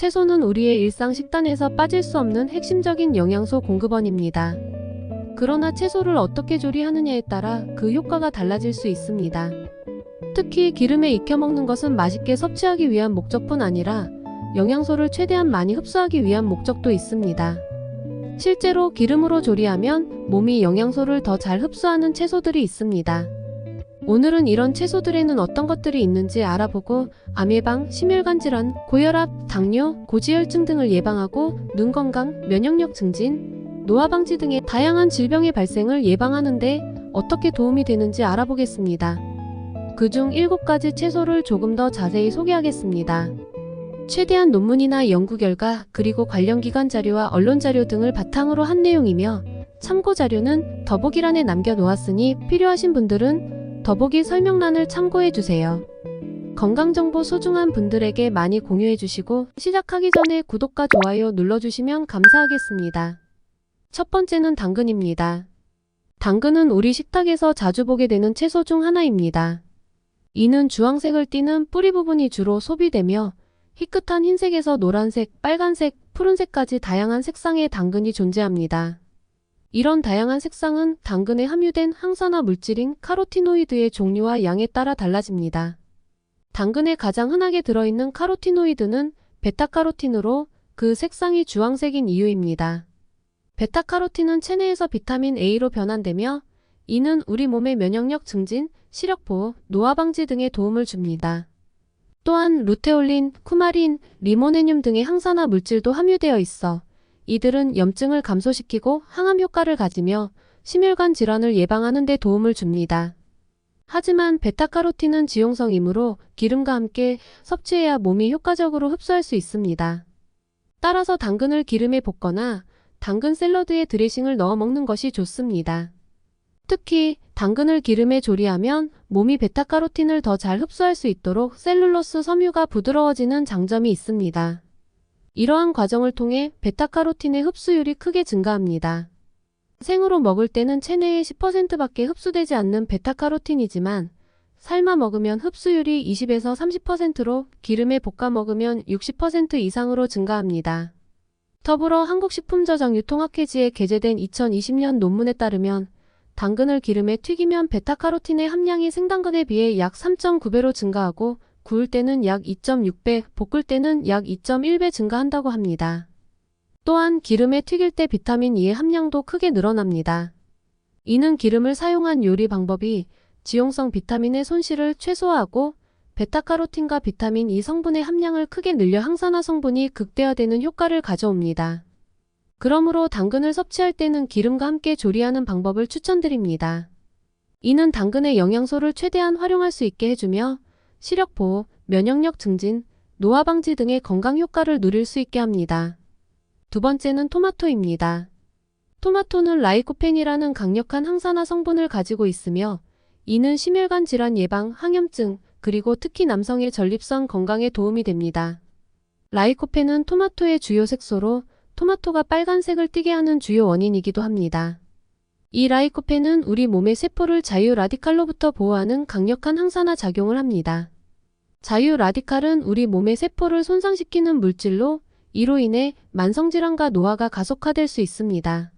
채소는 우리의 일상 식단에서 빠질 수 없는 핵심적인 영양소 공급원입니다. 그러나 채소를 어떻게 조리하느냐에 따라 그 효과가 달라질 수 있습니다. 특히 기름에 익혀 먹는 것은 맛있게 섭취하기 위한 목적뿐 아니라 영양소를 최대한 많이 흡수하기 위한 목적도 있습니다. 실제로 기름으로 조리하면 몸이 영양소를 더 잘 흡수하는 채소들이 있습니다. 오늘은 이런 채소들에는 어떤 것들이 있는지 알아보고 암 예방, 심혈관 질환, 고혈압, 당뇨, 고지혈증 등을 예방하고 눈 건강, 면역력 증진, 노화 방지 등의 다양한 질병의 발생을 예방하는데 어떻게 도움이 되는지 알아보겠습니다. 그중 7가지 채소를 조금 더 자세히 소개하겠습니다. 최대한 논문이나 연구 결과 그리고 관련 기관 자료와 언론 자료 등을 바탕으로 한 내용이며 참고 자료는 더보기란에 남겨 놓았으니 필요하신 분들은 더보기 설명란을 참고해 주세요. 건강정보 소중한 분들에게 많이 공유해 주시고 시작하기 전에 구독과 좋아요 눌러주시면 감사하겠습니다. 첫 번째는 당근입니다. 당근은 우리 식탁에서 자주 보게 되는 채소 중 하나입니다. 이는 주황색을 띠는 뿌리 부분이 주로 소비되며 희끗한 흰색에서 노란색, 빨간색, 푸른색까지 다양한 색상의 당근이 존재합니다. 이런 다양한 색상은 당근에 함유된 항산화 물질인 카로티노이드의 종류와 양에 따라 달라집니다. 당근에 가장 흔하게 들어있는 카로티노이드는 베타카로틴으로 그 색상이 주황색인 이유입니다. 베타카로틴은 체내에서 비타민 A로 변환되며 이는 우리 몸의 면역력 증진, 시력 보호, 노화 방지 등에 도움을 줍니다. 또한 루테올린, 쿠마린, 리모네늄 등의 항산화 물질도 함유되어 있어 이들은 염증을 감소시키고 항암 효과를 가지며 심혈관 질환을 예방하는 데 도움을 줍니다. 하지만 베타카로틴은 지용성이므로 기름과 함께 섭취해야 몸이 효과적으로 흡수할 수 있습니다. 따라서 당근을 기름에 볶거나 당근 샐러드에 드레싱을 넣어 먹는 것이 좋습니다. 특히 당근을 기름에 조리하면 몸이 베타카로틴을 더 잘 흡수할 수 있도록 셀룰로스 섬유가 부드러워지는 장점이 있습니다. 이러한 과정을 통해 베타카로틴의 흡수율이 크게 증가합니다. 생으로 먹을 때는 체내의 10%밖에 흡수되지 않는 베타카로틴이지만 삶아 먹으면 흡수율이 20에서 30%로 기름에 볶아 먹으면 60% 이상으로 증가합니다. 더불어 한국식품저장 유통학회지에 게재된 2020년 논문에 따르면 당근을 기름에 튀기면 베타카로틴의 함량이 생당근에 비해 약 3.9배로 증가하고 구울 때는 약 2.6배, 볶을 때는 약 2.1배 증가한다고 합니다. 또한 기름에 튀길 때 비타민 E의 함량도 크게 늘어납니다. 이는 기름을 사용한 요리 방법이 지용성 비타민의 손실을 최소화하고 베타카로틴과 비타민 E 성분의 함량을 크게 늘려 항산화 성분이 극대화되는 효과를 가져옵니다. 그러므로 당근을 섭취할 때는 기름과 함께 조리하는 방법을 추천드립니다. 이는 당근의 영양소를 최대한 활용할 수 있게 해주며 시력 보호, 면역력 증진, 노화 방지 등의 건강 효과를 누릴 수 있게 합니다. 두 번째는 토마토입니다. 토마토는 라이코펜이라는 강력한 항산화 성분을 가지고 있으며 이는 심혈관 질환 예방, 항염증, 그리고 특히 남성의 전립선 건강에 도움이 됩니다. 라이코펜은 토마토의 주요 색소로 토마토가 빨간색을 띠게 하는 주요 원인이기도 합니다. 이 라이코펜은 우리 몸의 세포를 자유 라디칼로부터 보호하는 강력한 항산화 작용을 합니다. 자유 라디칼은 우리 몸의 세포를 손상시키는 물질로 이로 인해 만성질환과 노화가 가속화될 수 있습니다.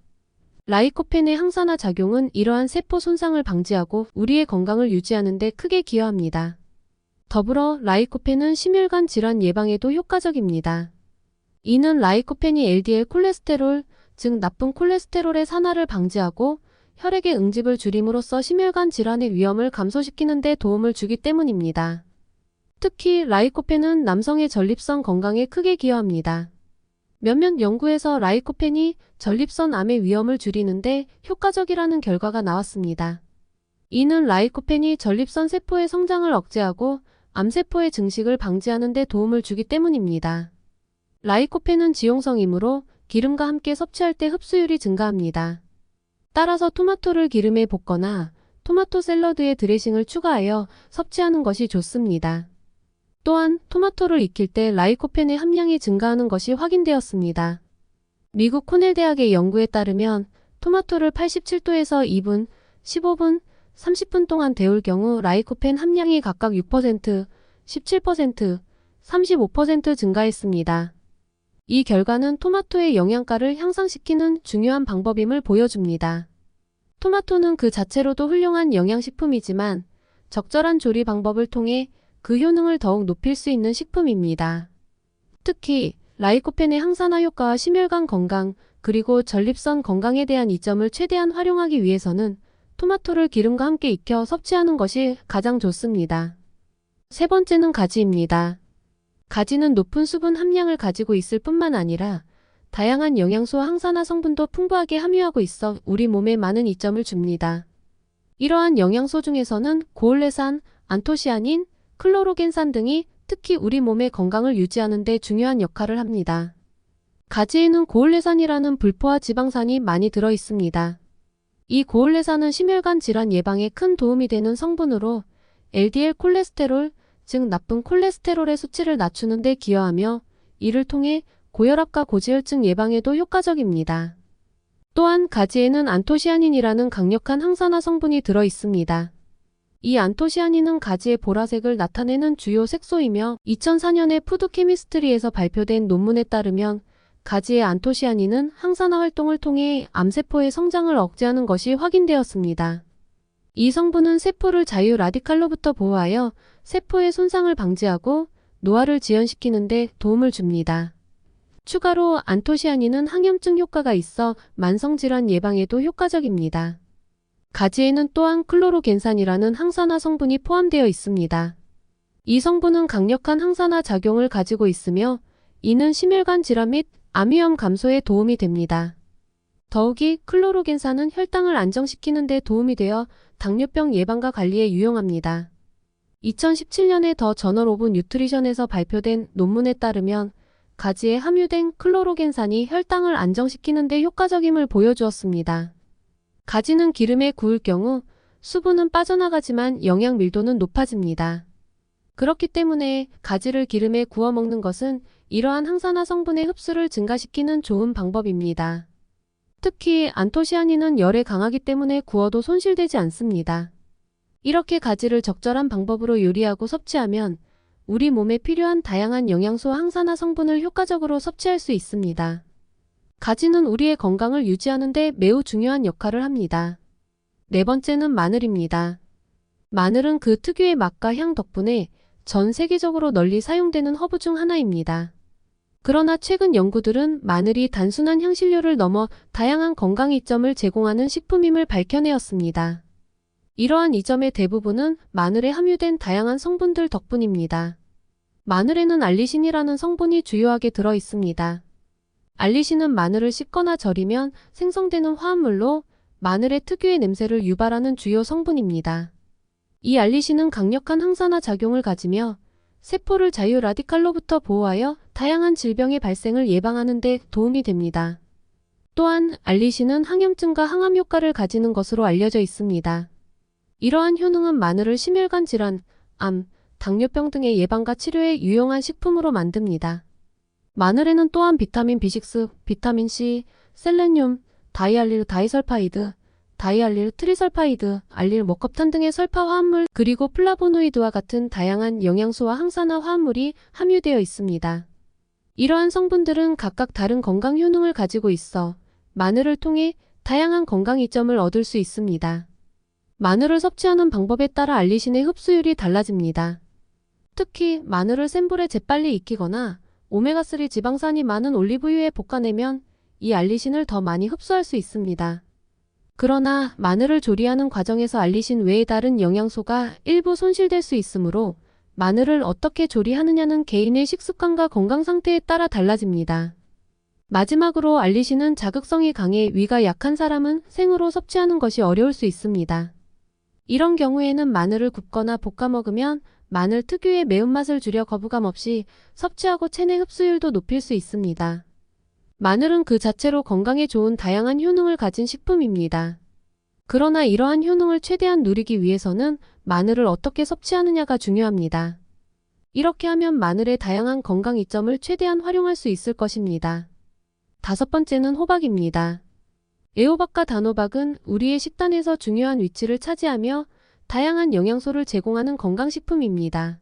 라이코펜의 항산화 작용은 이러한 세포 손상을 방지하고 우리의 건강을 유지하는 데 크게 기여합니다. 더불어 라이코펜은 심혈관 질환 예방에도 효과적입니다. 이는 라이코펜이 LDL 콜레스테롤, 즉 나쁜 콜레스테롤의 산화를 방지하고 혈액의 응집을 줄임으로써 심혈관 질환의 위험을 감소시키는 데 도움을 주기 때문입니다. 특히 라이코펜은 남성의 전립선 건강에 크게 기여합니다. 몇몇 연구에서 라이코펜이 전립선 암의 위험을 줄이는데 효과적이라는 결과가 나왔습니다. 이는 라이코펜이 전립선 세포의 성장을 억제하고 암세포의 증식을 방지하는 데 도움을 주기 때문입니다. 라이코펜은 지용성이므로 기름과 함께 섭취할 때 흡수율이 증가합니다. 따라서 토마토를 기름에 볶거나 토마토 샐러드에 드레싱을 추가하여 섭취하는 것이 좋습니다. 또한 토마토를 익힐 때 라이코펜의 함량이 증가하는 것이 확인되었습니다. 미국 코넬 대학의 연구에 따르면 토마토를 87도에서 2분, 15분, 30분 동안 데울 경우 라이코펜 함량이 각각 6%, 17%, 35% 증가했습니다. 이 결과는 토마토의 영양가를 향상시키는 중요한 방법임을 보여줍니다. 토마토는 그 자체로도 훌륭한 영양식품이지만 적절한 조리 방법을 통해 그 효능을 더욱 높일 수 있는 식품입니다. 특히 라이코펜의 항산화 효과와 심혈관 건강 그리고 전립선 건강에 대한 이점을 최대한 활용하기 위해서는 토마토를 기름과 함께 익혀 섭취하는 것이 가장 좋습니다. 세 번째는 가지입니다. 가지는 높은 수분 함량을 가지고 있을 뿐만 아니라 다양한 영양소와 항산화 성분도 풍부하게 함유하고 있어 우리 몸에 많은 이점을 줍니다. 이러한 영양소 중에서는 고올레산, 안토시아닌, 클로로겐산 등이 특히 우리 몸의 건강을 유지하는 데 중요한 역할을 합니다. 가지에는 고올레산이라는 불포화 지방산이 많이 들어 있습니다. 이 고올레산은 심혈관 질환 예방에 큰 도움이 되는 성분으로 LDL 콜레스테롤, 즉 나쁜 콜레스테롤의 수치를 낮추는 데 기여하며 이를 통해 고혈압과 고지혈증 예방에도 효과적입니다. 또한 가지에는 안토시아닌이라는 강력한 항산화 성분이 들어 있습니다. 이 안토시아닌은 가지의 보라색을 나타내는 주요 색소이며 2004년에 푸드케미스트리에서 발표된 논문에 따르면 가지의 안토시아닌은 항산화 활동을 통해 암세포의 성장을 억제하는 것이 확인되었습니다. 이 성분은 세포를 자유 라디칼로부터 보호하여 세포의 손상을 방지하고 노화를 지연시키는 데 도움을 줍니다. 추가로 안토시아닌은 항염증 효과가 있어 만성질환 예방에도 효과적입니다. 가지에는 또한 클로로겐산이라는 항산화 성분이 포함되어 있습니다. 이 성분은 강력한 항산화 작용을 가지고 있으며 이는 심혈관 질환 및 암위험 감소에 도움이 됩니다. 더욱이 클로로겐산은 혈당을 안정시키는 데 도움이 되어 당뇨병 예방과 관리에 유용합니다. 2017년에 더 저널 오브 뉴트리션에서 발표된 논문에 따르면 가지에 함유된 클로로겐산이 혈당을 안정시키는 데 효과적임을 보여주었습니다. 가지는 기름에 구울 경우 수분은 빠져나가지만 영양 밀도는 높아집니다. 그렇기 때문에 가지를 기름에 구워 먹는 것은 이러한 항산화 성분의 흡수를 증가시키는 좋은 방법입니다. 특히 안토시아닌은 열에 강하기 때문에 구워도 손실되지 않습니다. 이렇게 가지를 적절한 방법으로 요리하고 섭취하면 우리 몸에 필요한 다양한 영양소 항산화 성분을 효과적으로 섭취할 수 있습니다. 가지는 우리의 건강을 유지하는 데 매우 중요한 역할을 합니다. 네 번째는 마늘입니다. 마늘은 그 특유의 맛과 향 덕분에 전 세계적으로 널리 사용되는 허브 중 하나입니다. 그러나 최근 연구들은 마늘이 단순한 향신료를 넘어 다양한 건강 이점을 제공하는 식품임을 밝혀내었습니다. 이러한 이점의 대부분은 마늘에 함유된 다양한 성분들 덕분입니다. 마늘에는 알리신이라는 성분이 주요하게 들어 있습니다. 알리신은 마늘을 씻거나 절이면 생성되는 화합물로 마늘의 특유의 냄새를 유발하는 주요 성분입니다. 이 알리신은 강력한 항산화 작용을 가지며 세포를 자유 라디칼로부터 보호하여 다양한 질병의 발생을 예방하는 데 도움이 됩니다. 또한 알리신은 항염증과 항암 효과를 가지는 것으로 알려져 있습니다. 이러한 효능은 마늘을 심혈관 질환, 암, 당뇨병 등의 예방과 치료에 유용한 식품으로 만듭니다. 마늘에는 또한 비타민 B6, 비타민 C, 셀레늄, 다이알릴 다이설파이드, 다이알릴 트리설파이드, 알릴 목겁탄 등의 설파 화합물 그리고 플라보노이드와 같은 다양한 영양소와 항산화 화합물이 함유되어 있습니다. 이러한 성분들은 각각 다른 건강 효능을 가지고 있어 마늘을 통해 다양한 건강 이점을 얻을 수 있습니다. 마늘을 섭취하는 방법에 따라 알리신의 흡수율이 달라집니다. 특히 마늘을 센 불에 재빨리 익히거나 오메가3 지방산이 많은 올리브유에 볶아내면 이 알리신을 더 많이 흡수할 수 있습니다. 그러나 마늘을 조리하는 과정에서 알리신 외의 다른 영양소가 일부 손실될 수 있으므로 마늘을 어떻게 조리하느냐는 개인의 식습관과 건강 상태에 따라 달라집니다. 마지막으로 알리신은 자극성이 강해 위가 약한 사람은 생으로 섭취하는 것이 어려울 수 있습니다. 이런 경우에는 마늘을 굽거나 볶아 먹으면 마늘 특유의 매운맛을 줄여 거부감 없이 섭취하고 체내 흡수율도 높일 수 있습니다. 마늘은 그 자체로 건강에 좋은 다양한 효능을 가진 식품입니다. 그러나 이러한 효능을 최대한 누리기 위해서는 마늘을 어떻게 섭취하느냐가 중요합니다. 이렇게 하면 마늘의 다양한 건강 이점을 최대한 활용할 수 있을 것입니다. 다섯 번째는 호박입니다. 애호박과 단호박은 우리의 식단에서 중요한 위치를 차지하며 다양한 영양소를 제공하는 건강식품입니다.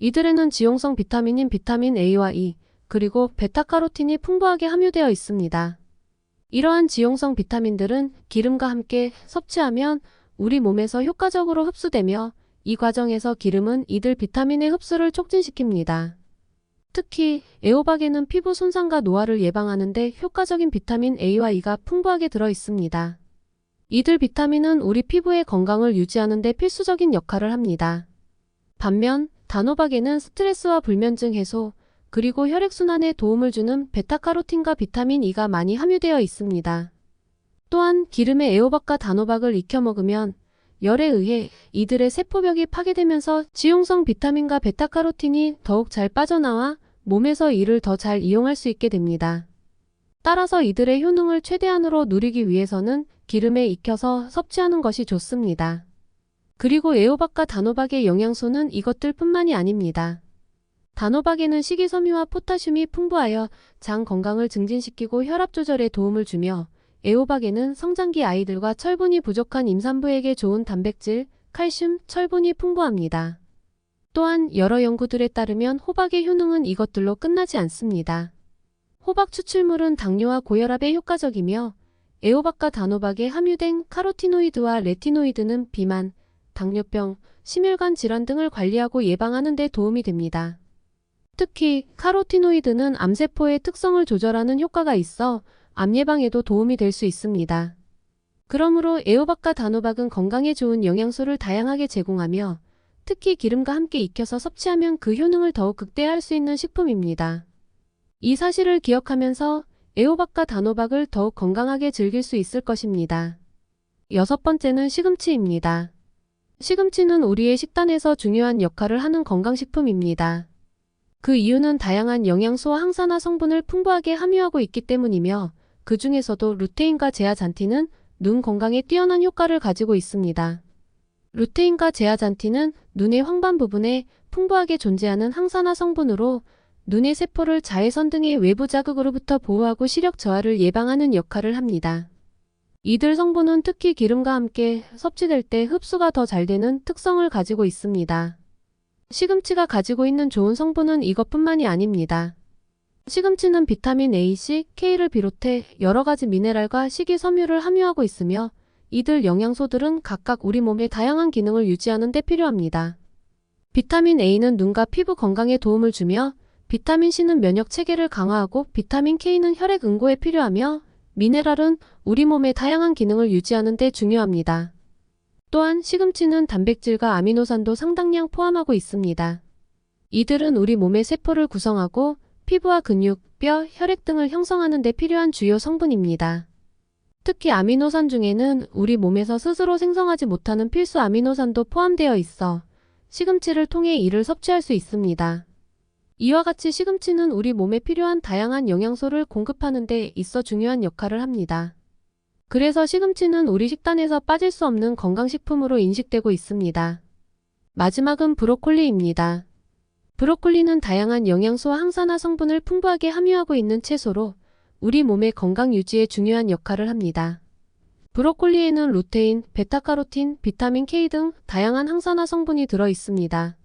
이들에는 지용성 비타민인 비타민 A와 E, 그리고 베타카로틴이 풍부하게 함유되어 있습니다. 이러한 지용성 비타민들은 기름과 함께 섭취하면 우리 몸에서 효과적으로 흡수되며 이 과정에서 기름은 이들 비타민의 흡수를 촉진시킵니다. 특히 애호박에는 피부 손상과 노화를 예방하는 데 효과적인 비타민 A와 E가 풍부하게 들어 있습니다. 이들 비타민은 우리 피부의 건강을 유지하는 데 필수적인 역할을 합니다. 반면 단호박에는 스트레스와 불면증 해소, 그리고 혈액순환에 도움을 주는 베타카로틴과 비타민 E가 많이 함유되어 있습니다. 또한 기름에 애호박과 단호박을 익혀 먹으면 열에 의해 이들의 세포벽이 파괴되면서 지용성 비타민과 베타카로틴이 더욱 잘 빠져나와 몸에서 이를 더 잘 이용할 수 있게 됩니다. 따라서 이들의 효능을 최대한으로 누리기 위해서는 기름에 익혀서 섭취하는 것이 좋습니다. 그리고 애호박과 단호박의 영양소는 이것들 뿐만이 아닙니다. 단호박에는 식이섬유와 포타슘이 풍부하여 장 건강을 증진시키고 혈압 조절에 도움을 주며 애호박에는 성장기 아이들과 철분이 부족한 임산부에게 좋은 단백질, 칼슘, 철분이 풍부합니다. 또한 여러 연구들에 따르면 호박의 효능은 이것들로 끝나지 않습니다. 호박 추출물은 당뇨와 고혈압에 효과적이며 애호박과 단호박에 함유된 카로티노이드와 레티노이드는 비만, 당뇨병, 심혈관 질환 등을 관리하고 예방하는 데 도움이 됩니다. 특히 카로티노이드는 암세포의 특성을 조절하는 효과가 있어 암 예방에도 도움이 될 수 있습니다. 그러므로 애호박과 단호박은 건강에 좋은 영양소를 다양하게 제공하며 특히 기름과 함께 익혀서 섭취하면 그 효능을 더욱 극대화할 수 있는 식품입니다. 이 사실을 기억하면서 애호박과 단호박을 더욱 건강하게 즐길 수 있을 것입니다. 여섯 번째는 시금치입니다. 시금치는 우리의 식단에서 중요한 역할을 하는 건강식품입니다. 그 이유는 다양한 영양소와 항산화 성분을 풍부하게 함유하고 있기 때문이며 그 중에서도 루테인과 제아잔틴은 눈 건강에 뛰어난 효과를 가지고 있습니다. 루테인과 제아잔틴은 눈의 황반 부분에 풍부하게 존재하는 항산화 성분으로 눈의 세포를 자외선 등의 외부 자극으로부터 보호하고 시력 저하를 예방하는 역할을 합니다. 이들 성분은 특히 기름과 함께 섭취될 때 흡수가 더 잘 되는 특성을 가지고 있습니다. 시금치가 가지고 있는 좋은 성분은 이것뿐만이 아닙니다. 시금치는 비타민 A, C, K를 비롯해 여러 가지 미네랄과 식이섬유를 함유하고 있으며 이들 영양소들은 각각 우리 몸의 다양한 기능을 유지하는 데 필요합니다. 비타민 A는 눈과 피부 건강에 도움을 주며 비타민 C는 면역 체계를 강화하고 비타민 K는 혈액 응고에 필요하며 미네랄은 우리 몸의 다양한 기능을 유지하는 데 중요합니다. 또한 시금치는 단백질과 아미노산도 상당량 포함하고 있습니다. 이들은 우리 몸의 세포를 구성하고 피부와 근육, 뼈, 혈액 등을 형성하는 데 필요한 주요 성분입니다. 특히 아미노산 중에는 우리 몸에서 스스로 생성하지 못하는 필수 아미노산도 포함되어 있어 시금치를 통해 이를 섭취할 수 있습니다. 이와 같이 시금치는 우리 몸에 필요한 다양한 영양소를 공급하는 데 있어 중요한 역할을 합니다. 그래서 시금치는 우리 식단에서 빠질 수 없는 건강식품으로 인식되고 있습니다. 마지막은 브로콜리입니다. 브로콜리는 다양한 영양소와 항산화 성분을 풍부하게 함유하고 있는 채소로 우리 몸의 건강 유지에 중요한 역할을 합니다. 브로콜리에는 루테인, 베타카로틴, 비타민 K 등 다양한 항산화 성분이 들어 있습니다.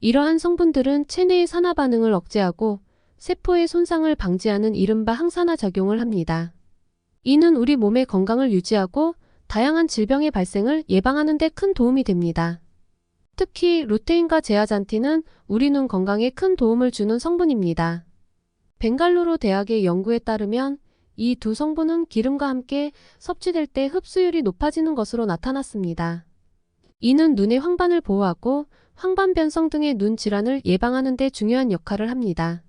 이러한 성분들은 체내의 산화 반응을 억제하고 세포의 손상을 방지하는 이른바 항산화 작용을 합니다. 이는 우리 몸의 건강을 유지하고 다양한 질병의 발생을 예방하는 데 큰 도움이 됩니다. 특히 루테인과 제아잔틴은 우리 눈 건강에 큰 도움을 주는 성분입니다. 벵갈루루 대학의 연구에 따르면 이 두 성분은 기름과 함께 섭취될 때 흡수율이 높아지는 것으로 나타났습니다. 이는 눈의 황반을 보호하고 황반 변성 등의 눈 질환을 예방하는 데 중요한 역할을 합니다.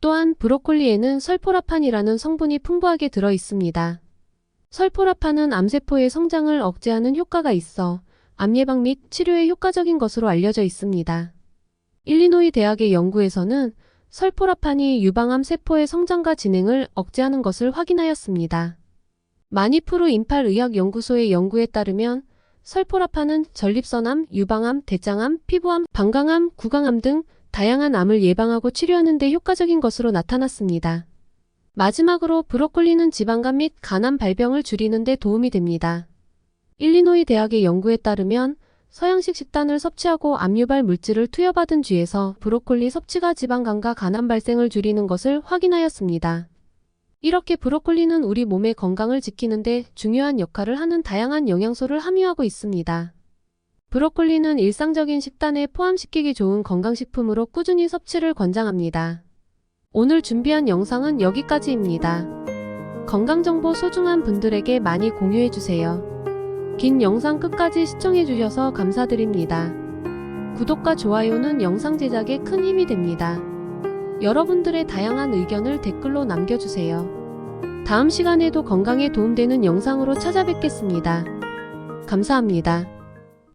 또한 브로콜리에는 설포라판이라는 성분이 풍부하게 들어 있습니다. 설포라판은 암세포의 성장을 억제하는 효과가 있어 암 예방 및 치료에 효과적인 것으로 알려져 있습니다. 일리노이 대학의 연구에서는 설포라판이 유방암 세포의 성장과 진행을 억제하는 것을 확인하였습니다. 마니프루 임팔 의학연구소의 연구에 따르면 설포라판은 전립선암, 유방암, 대장암, 피부암, 방광암, 구강암 등 다양한 암을 예방하고 치료하는 데 효과적인 것으로 나타났습니다. 마지막으로 브로콜리는 지방간 및 간암 발병을 줄이는 데 도움이 됩니다. 일리노이 대학의 연구에 따르면 서양식 식단을 섭취하고 압유발 물질을 투여받은 뒤에서 브로콜리 섭취가 지방간과 간암 발생을 줄이는 것을 확인하였습니다. 이렇게 브로콜리는 우리 몸의 건강을 지키는데 중요한 역할을 하는 다양한 영양소를 함유하고 있습니다. 브로콜리는 일상적인 식단에 포함시키기 좋은 건강식품으로 꾸준히 섭취를 권장합니다. 오늘 준비한 영상은 여기까지입니다. 건강정보 소중한 분들에게 많이 공유해주세요. 긴 영상 끝까지 시청해주셔서 감사드립니다. 구독과 좋아요는 영상 제작에 큰 힘이 됩니다. 여러분들의 다양한 의견을 댓글로 남겨주세요. 다음 시간에도 건강에 도움되는 영상으로 찾아뵙겠습니다. 감사합니다.